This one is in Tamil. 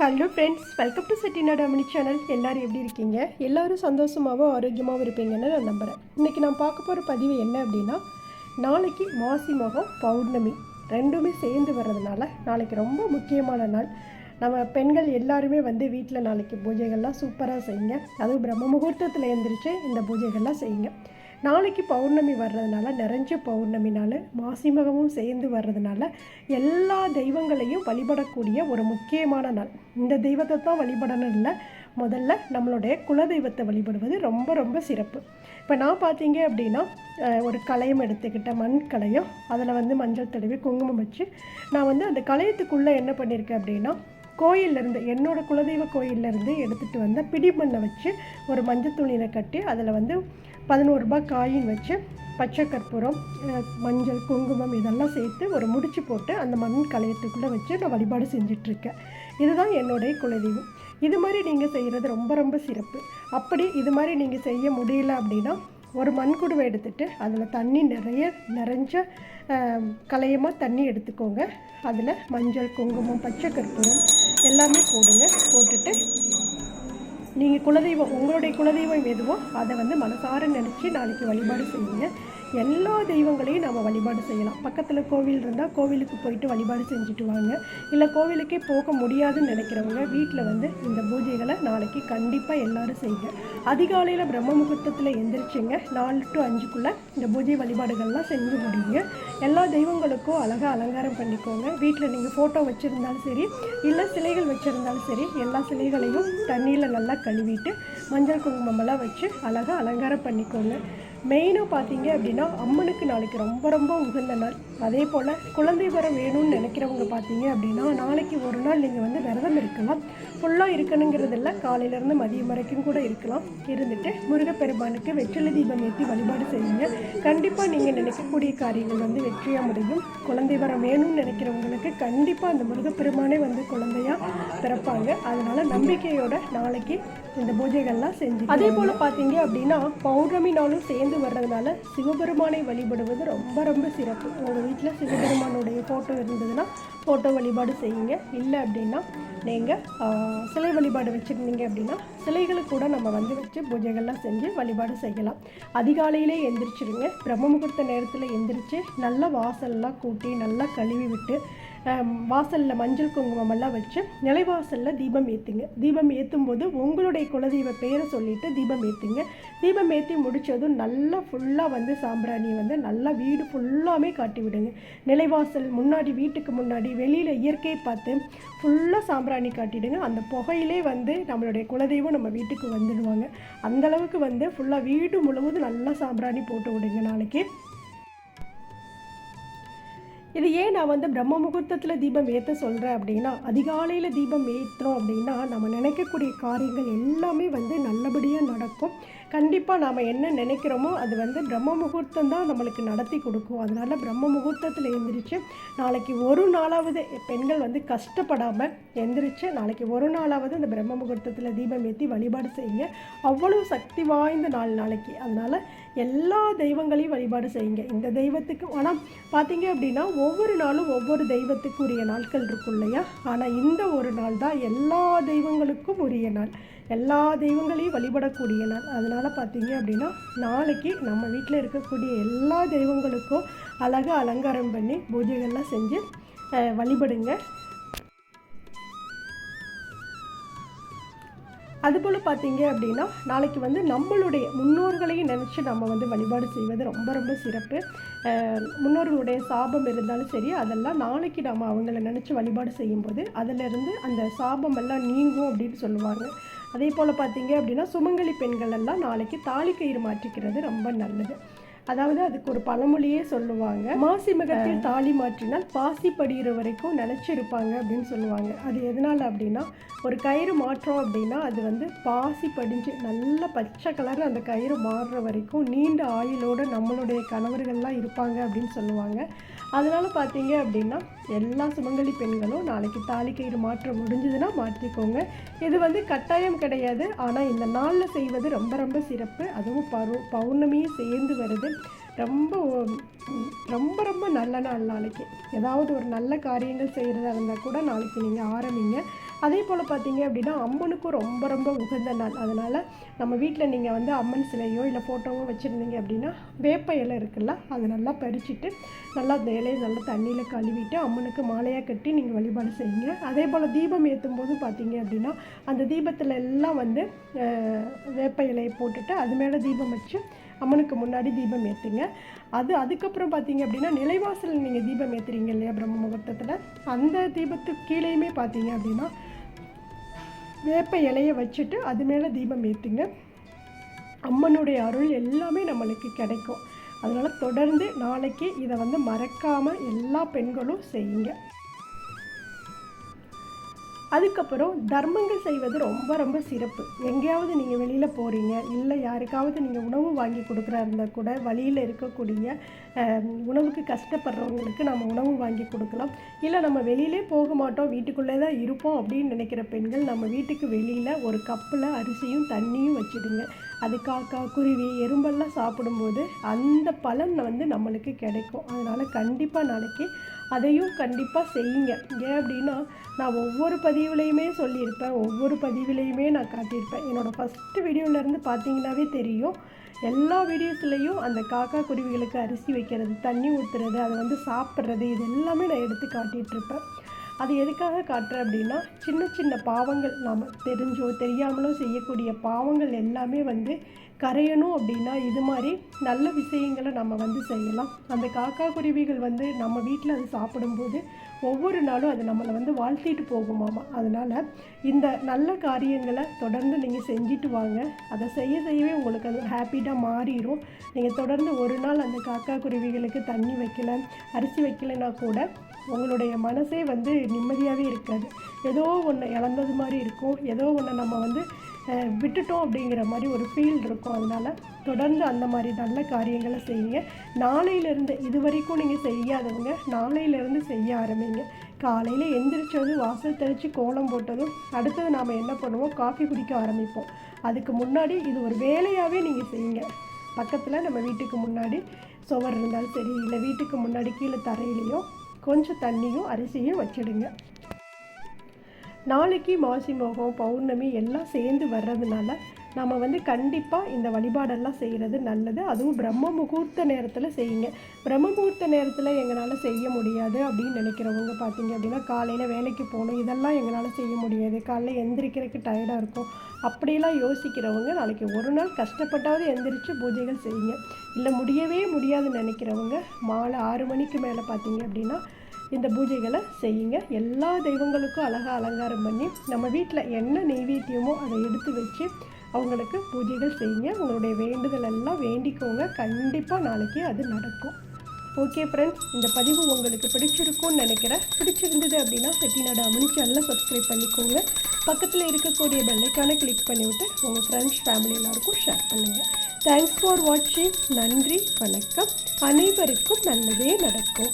Hello friends welcome to Chettinad Amani channel எல்லோரும் எப்படி இருக்கீங்க? எல்லோரும் சந்தோஷமாகவும் ஆரோக்கியமாகவும் இருப்பீங்கன்னு நான் நம்புகிறேன் இன்றைக்கி நான் பார்க்க போகிற பதிவு என்ன அப்படின்னா நாளைக்கு மாசி மகம் பௌர்ணமி. ரெண்டுமே சேர்ந்து வர்றதுனால நாளைக்கு ரொம்ப முக்கியமான நாள். நம்ம பெண்கள் எல்லாருமே வந்து வீட்டில் நாளைக்கு பூஜைகள்லாம் சூப்பராக செய்யுங்க. அதுவும் பிரம்ம முகூர்த்தத்தில் எழுந்திரிச்சு இந்த பூஜைகள்லாம் செய்யுங்க. நாளைக்கு பௌர்ணமி வர்றதுனால நிறைஞ்ச பௌர்ணமி நாள் மாசிமகமும் சேர்ந்து வர்றதுனால எல்லா தெய்வங்களையும் வழிபடக்கூடிய ஒரு முக்கியமான நாள். இந்த தெய்வத்தை தான் வழிபடணும் இல்லை. முதல்ல நம்மளுடைய குலதெய்வத்தை வழிபடுவது ரொம்ப ரொம்ப சிறப்பு. இப்போ நான் பார்த்தீங்க அப்படின்னா ஒரு கலையம் எடுத்துக்கிட்டேன் மண் கலையம் அதில் வந்து மஞ்சள் தடவி குங்குமம் வச்சு நான் வந்து அந்த கலையத்துக்குள்ளே என்ன பண்ணியிருக்கேன் அப்படின்னா கோயிலேருந்து என்னோட குலதெய்வ கோயிலேருந்து எடுத்துகிட்டு வந்த பிடிமண்ணை வச்சு ஒரு மஞ்சள் துணியில் கட்டி அதில் வந்து பதினோரு ரூபாய் காயின் வச்சு பச்சை கற்பூரம் மஞ்சள் குங்குமம் இதெல்லாம் சேர்த்து ஒரு முடிச்சு போட்டு அந்த மண் கலையத்துக்குள்ளே வச்சு நான் வழிபாடு செஞ்சிட்ருக்கேன். இதுதான் என்னுடைய குலதெய்வம். இது மாதிரி நீங்கள் செய்கிறது ரொம்ப ரொம்ப சிறப்பு. அப்படி இது மாதிரி நீங்கள் செய்ய முடியல அப்படின்னா ஒரு மண்குடுவை எடுத்துகிட்டு அதில் தண்ணி நிறைய நிறைஞ்ச கலையமாக தண்ணி எடுத்துக்கோங்க. அதில் மஞ்சள் குங்குமம் பச்சை கற்பூரம் எல்லாமே போடுங்க. போட்டுட்டு நீங்கள் குலதெய்வம் உங்களுடைய குலதெய்வம் எதுவோ அதை வந்து மனசார நினச்சி நாளைக்கு வழிபாடு செய்யுங்க. எல்லா தெய்வங்களையும் நம்ம வழிபாடு செய்யலாம். பக்கத்தில் கோவில் இருந்தால் கோவிலுக்கு போயிட்டு வழிபாடு செஞ்சுட்டு வாங்க. இல்லை கோவிலுக்கே போக முடியாதுன்னு நினைக்கிறவங்க வீட்டில் வந்து இந்த பூஜைகளை நாளைக்கு கண்டிப்பாக எல்லாரும் செய்யுங்க. அதிகாலையில் பிரம்ம முகூர்த்தத்தில் எந்திரிச்சிங்க. நாலு டு அஞ்சுக்குள்ளே இந்த பூஜை வழிபாடுகள்லாம் செஞ்சு முடியுங்க எல்லா தெய்வங்களுக்கும் அழகாக அலங்காரம் பண்ணிக்கோங்க. வீட்டில் நீங்கள் ஃபோட்டோ வச்சுருந்தாலும் சரி இல்லை சிலைகள் வச்சுருந்தாலும் சரி எல்லா சிலைகளையும் தண்ணியில் நல்லா கழுவிட்டு மஞ்சள் குங்குமமெல்லாம் வச்சு அழகாக அலங்காரம் பண்ணிக்கோங்க. மெயினாக பார்த்தீங்க அப்படின்னா அம்மனுக்கு நாளைக்கு ரொம்ப ரொம்ப உகந்த நாள். அதே போல் குழந்தை வரம் வேணும்னு நினைக்கிறவங்க பார்த்தீங்க அப்படின்னா நாளைக்கு ஒரு நாள் நீங்கள் வந்து விரதம் இருக்கலாம். ஃபுல்லாக இருக்கணுங்கிறது இல்லை காலையிலேருந்து மதியம் வரைக்கும் கூட இருக்கலாம். இருந்துட்டு முருகப்பெருமானுக்கு வெற்றிலை தீபம் ஏற்றி வழிபாடு செய்யுங்க. கண்டிப்பாக நீங்கள் நினைக்கக்கூடிய காரியங்கள் வந்து வெற்றியாக முடியும். குழந்தை வரம் வேணும்னு நினைக்கிறவங்களுக்கு கண்டிப்பாக அந்த முருகப்பெருமானே வந்து குழந்தையாக பிறப்பாங்க. அதனால் நம்பிக்கையோட நாளைக்கு இந்த பூஜைகள்லாம் செஞ்சு அதே போல் பார்த்தீங்க அப்படின்னா பௌர்ணமி நாளும் சேர்ந்து வர்றதுனால சிவபெருமானை வழிபடுவது ரொம்ப ரொம்ப சிறப்பு. உங்கள் வீட்டில் சிவபெருமானுடைய ஃபோட்டோ இருந்ததுன்னா ஃபோட்டோ வழிபாடு செய்யுங்க. இல்லை அப்படின்னா நீங்கள் சிலை வழிபாடு வச்சுருந்தீங்க அப்படின்னா சிலைகளுக்கு கூட நம்ம வந்து வச்சு பூஜைகள்லாம் செஞ்சு வழிபாடு செய்யலாம். அதிகாலையிலே எந்திரிச்சிருங்க. பிரம்ம முகூர்த்த நேரத்தில் எந்திரிச்சு நல்லா வாசல்லாம் கூட்டி நல்லா கழுவி விட்டு வாசலில் மஞ்சள் குங்குமம் எல்லாம் வச்சு நிலைவாசலில் தீபம் ஏற்றுங்க தீபம் ஏற்றும் போது உங்களுடைய குலதெய்வ பேரை சொல்லிட்டு தீபம் ஏற்றுங்க தீபம் ஏற்றி முடிச்சதும் நல்லா ஃபுல்லாக வந்து சாம்பிராணியை வந்து நல்லா வீடு ஃபுல்லாமே காட்டி விடுங்க. நிலைவாசல் முன்னாடி வீட்டுக்கு முன்னாடி வெளியில் இயற்கையை பார்த்து ஃபுல்லாக சாம்பிராணி காட்டிடுங்க. அந்த புகையிலே வந்து நம்மளுடைய குலதெய்வம் நம்ம வீட்டுக்கு வந்துடுவாங்க. அந்தளவுக்கு வந்து ஃபுல்லாக வீடு முழுவதும் நல்லா சாம்பிராணி போட்டு விடுங்க நாளைக்கு. இது ஏன் நான் வந்து பிரம்ம முகூர்த்தத்தில் தீபம் ஏற்ற சொல்கிறேன் அப்படின்னா அதிகாலையில் தீபம் ஏற்றுறோம் அப்படின்னா நம்ம நினைக்கக்கூடிய காரியங்கள் எல்லாமே வந்து நல்லபடியாக நடக்கும். கண்டிப்பாக நாம் என்ன நினைக்கிறோமோ அது வந்து பிரம்ம முகூர்த்தம் தான் நம்மளுக்கு நடத்தி கொடுக்கும். அதனால பிரம்ம முகூர்த்தத்தில் எழுந்திரிச்சு நாளைக்கு ஒரு நாளாவது பெண்கள் வந்து கஷ்டப்படாமல் எந்திரிச்சு நாளைக்கு ஒரு நாளாவது அந்த பிரம்ம முகூர்த்தத்தில் தீபம் ஏற்றி வழிபாடு செய்யுங்க. அவ்வளோ சக்தி வாய்ந்த நாள் நாளைக்கு. அதனால் எல்லா தெய்வங்களையும் வழிபாடு செய்யுங்க. இந்த தெய்வத்துக்கு ஆனால் பார்த்தீங்க அப்படின்னா ஒவ்வொரு நாளும் ஒவ்வொரு தெய்வத்துக்கு உரிய நாட்கள் இருக்கும் இல்லையா? ஆனால் இந்த ஒரு நாள் தான் எல்லா தெய்வங்களுக்கும் உரிய நாள். எல்லா தெய்வங்களையும் வழிபடக்கூடிய நாள். அதனால் பார்த்தீங்க அப்படின்னா நாளைக்கு நம்ம வீட்டில் இருக்கக்கூடிய எல்லா தெய்வங்களுக்கும் அழகாக அலங்காரம் பண்ணி பூஜைகள்லாம் செஞ்சு வழிபடுங்க. அதுபோல் பார்த்தீங்க அப்படின்னா நாளைக்கு வந்து நம்மளுடைய முன்னோர்களையும் நினச்சி நம்ம வந்து வழிபாடு செய்வது ரொம்ப ரொம்ப சிறப்பு. முன்னோர்களுடைய சாபம் இருந்தாலும் சரி அதெல்லாம் நாளைக்கு நம்ம அவங்கள நினச்சி வழிபாடு செய்யும்போது அதிலிருந்து அந்த சாபம் எல்லாம் நீங்கும் அப்படின்னு சொல்லுவாங்க. அதே போல் பார்த்தீங்க அப்படின்னா சுமங்கலி பெண்கள் எல்லாம் நாளைக்கு தாலி கயிறு மாற்றிக்கிறது ரொம்ப நல்லது. அதாவது அதுக்கு ஒரு பழமொழியே சொல்லுவாங்க. மாசி மகத்தில் தாலி மாற்றினால் பாசி படிகிற வரைக்கும் நினச்சிருப்பாங்க அப்படின்னு சொல்லுவாங்க. அது எதனால் அப்படின்னா ஒரு கயிறு மாற்றோம் அப்படின்னா அது வந்து பாசி படிஞ்சு நல்ல பச்சை கலர் அந்த கயிறு மாறுற வரைக்கும் நீண்ட ஆயுளோட நம்மளுடைய கணவர்கள்லாம் இருப்பாங்க அப்படின்னு சொல்லுவாங்க. அதனால் பார்த்தீங்க அப்படின்னா எல்லா சுமங்கலி பெண்களும் நாளைக்கு தாலி கயிறு மாற்ற முடிஞ்சதுன்னா மாற்றிக்கோங்க. இது வந்து கட்டாயம் கிடையாது. ஆனால் இந்த நாளில் செய்வது ரொம்ப ரொம்ப சிறப்பு. அதுவும் பரு பௌர்ணமியும் சேர்ந்து வருது. ரொம்ப ரொம்ப ரொம்ப நல்ல நாள் நாளைக்கு. ஏதாவது ஒரு நல்ல காரியங்கள் செய்கிறதா இருந்தால் கூட நாளைக்கு நீங்கள் ஆரம்பிங்க. அதே போல் பார்த்தீங்க அப்படின்னா அம்மனுக்கும் ரொம்ப ரொம்ப உகந்த நாள். அதனால் நம்ம வீட்டில் நீங்கள் வந்து அம்மன் சிலையோ இல்லை ஃபோட்டோவோ வச்சுருந்தீங்க அப்படின்னா வேப்ப இலை இருக்குல்ல அதை நல்லா பறிச்சுட்டு நல்லா அந்த இலையை நல்லா தண்ணியில் கழுவிட்டு அம்மனுக்கு மாலையாக கட்டி நீங்கள் வழிபாடு செய்யுங்க. அதே போல் தீபம் ஏற்றும் போது பார்த்தீங்க அப்படின்னா அந்த தீபத்தில் எல்லாம் வந்து வேப்ப இலையை போட்டுட்டு அது மேலே தீபம் வச்சு அம்மனுக்கு முன்னாடி தீபம் ஏற்றுங்க அது அதுக்கப்புறம் பார்த்தீங்க அப்படின்னா நிலைவாசல் நீங்கள் தீபம் ஏற்றுறீங்க இல்லையா பிரம்ம முகூர்த்தத்தில்? அந்த தீபத்துக்கு கீழேயுமே பார்த்தீங்க அப்படின்னா வேப்ப இலையை வச்சுட்டு அது மேலே தீபம் ஏற்றுங்க அம்மனுடைய அருள் எல்லாமே நம்மளுக்கு கிடைக்கும். அதனால் தொடர்ந்து நாளைக்கு இதை வந்து மறக்காமல் எல்லா பெண்களும் செய்யுங்க. அதுக்கப்புறம் தர்மங்கள் செய்வது ரொம்ப ரொம்ப சிறப்பு. எங்கேயாவது நீங்கள் வெளியில் போகிறீங்க இல்லை யாருக்காவது நீங்கள் உணவு வாங்கி கொடுக்குறா இருந்தால் கூட வழியில் இருக்கக்கூடிய உணவுக்கு கஷ்டப்படுறவங்களுக்கு நம்ம உணவு வாங்கி கொடுக்கலாம். இல்லை நம்ம வெளியிலே போக மாட்டோம் வீட்டுக்குள்ளே தான் இருப்போம் அப்படின்னு நினைக்கிற பெண்கள் நம்ம வீட்டுக்கு வெளியில் ஒரு கப்பில் அரிசியும் தண்ணியும் வச்சுடுங்க. அது காக்கா குருவி எறும்பெல்லாம் சாப்பிடும்போது அந்த பலன் வந்து நம்மளுக்கு கிடைக்கும். அதனால் கண்டிப்பாக நாளைக்கு அதையும் கண்டிப்பாக செய்யுங்க. ஏன் அப்படின்னா நான் ஒவ்வொரு பதிவுலையுமே சொல்லியிருப்பேன். ஒவ்வொரு பதிவுலையுமே நான் காட்டியிருப்பேன். என்னோடய ஃபஸ்ட்டு வீடியோலேருந்து பார்த்தீங்கன்னாவே தெரியும். எல்லா வீடியோஸ்லேயும் அந்த காக்கா குருவிகளுக்கு அரிசி வைக்கிறது தண்ணி ஊற்றுறது அதை வந்து சாப்பிட்றது இது எல்லாமே நான் எடுத்து காட்டிகிட்ருப்பேன் அது எதுக்காக காட்டுறேன் அப்படின்னா சின்ன சின்ன பாவங்கள் நாம் தெரிஞ்சோ தெரியாமலோ செய்யக்கூடிய பாவங்கள் எல்லாமே வந்து கரையணும் அப்படின்னா இது மாதிரி நல்ல விஷயங்களை நம்ம வந்து செய்யலாம். அந்த காக்கா குருவிகள் வந்து நம்ம வீட்டில் அது சாப்பிடும்போது ஒவ்வொரு நாளும் அது நம்மளை வந்து வாழ்த்திட்டு போகுமாமா அதனால் இந்த நல்ல காரியங்களை தொடர்ந்து நீங்கள் செஞ்சுட்டு வாங்க. அதை செய்ய செய்யவே உங்களுக்கு அது ஹாப்பிட்டாக மாறிடும் நீங்கள் தொடர்ந்து ஒரு நாள் அந்த காக்கா குருவிகளுக்கு தண்ணி வைக்கல அரிசி வைக்கலைன்னா கூட உங்களுடைய மனசே வந்து நிம்மதியாகவே இருக்காது. ஏதோ ஒன்று இழந்தது மாதிரி இருக்கும். ஏதோ ஒன்று நம்ம வந்து விட்டுட்டோம் அப்படிங்கிற மாதிரி ஒரு ஃபீல் இருக்கும். அதனால் தொடர்ந்து அந்த மாதிரி நல்ல காரியங்களை செய்யுங்க. நாளையிலேருந்து இது வரைக்கும் நீங்கள் செய்யாதவங்க நாளையிலேருந்து செய்ய ஆரம்பிங்க. காலையில் எந்திரிச்சதும் வாசல் தெளித்து கோலம் போட்டதும் அடுத்தது நாம் என்ன பண்ணுவோம்? காஃபி குடிக்க ஆரம்பிப்போம். அதுக்கு முன்னாடி இது ஒரு வேலையாகவே நீங்கள் செய்யுங்க. பக்கத்தில் நம்ம வீட்டுக்கு முன்னாடி சுவர் இருந்தாலும் சரி இல்லை வீட்டுக்கு முன்னாடி கீழே தரையிலையும் கொஞ்சம் தண்ணியும் அரிசியும் வச்சிடுங்க. நாளைக்கு மாசி மோகம் பௌர்ணமி எல்லாம் சேர்ந்து வர்றதுனால நம்ம வந்து கண்டிப்பாக இந்த வழிபாடெல்லாம் செய்கிறது நல்லது. அதுவும் பிரம்ம முகூர்த்த நேரத்தில் செய்யுங்க. பிரம்ம முகூர்த்த நேரத்தில் எங்களால் செய்ய முடியாது அப்படின்னு நினைக்கிறவங்க பார்த்தீங்க அப்படின்னா காலையில் வேலைக்கு போகணும் இதெல்லாம் எங்களால் செய்ய முடியாது. காலையில் எந்திரிக்கிறதுக்கு டயர்டாக இருக்கும். அப்படியெல்லாம் யோசிக்கிறவங்க நாளைக்கு ஒரு நாள் கஷ்டப்பட்டாவது எந்திரிச்சு பூஜைகள் செய்யுங்க. இல்லை முடியவே முடியாதுன்னு நினைக்கிறவங்க மாலை ஆறு மணிக்கு மேலே பார்த்தீங்க அப்படின்னா இந்த பூஜைகளை செய்யுங்க. எல்லா தெய்வங்களுக்கும் அழகாக அலங்காரம் பண்ணி நம்ம வீட்டில் என்ன நெய்வேத்தியமோ அதை எடுத்து வச்சு அவங்களுக்கு பூஜைகள் செய்யுங்க. உங்களுடைய வேண்டுதல் எல்லாம் வேண்டிக்கோங்க. கண்டிப்பாக நாளைக்கு அது நடக்கும். ஓகே ஃப்ரெண்ட்ஸ் இந்த பதிவு உங்களுக்கு பிடிச்சிருக்கும்னு நினைக்கிறேன். பிடிச்சிருந்தது அப்படின்னா செட்டிநாடு அமனி சேனலை சப்ஸ்கிரைப் பண்ணிக்கோங்க. பக்கத்தில் இருக்கக்கூடிய பெல்லைக்கான கிளிக் பண்ணிவிட்டு உங்கள் ஃப்ரெண்ட்ஸ் ஃபேமிலி எல்லாருக்கும் ஷேர் பண்ணுங்கள் தேங்க்ஸ் ஃபார் வாட்சிங் நன்றி வணக்கம். அனைவருக்கும் நல்லதே நடக்கும்.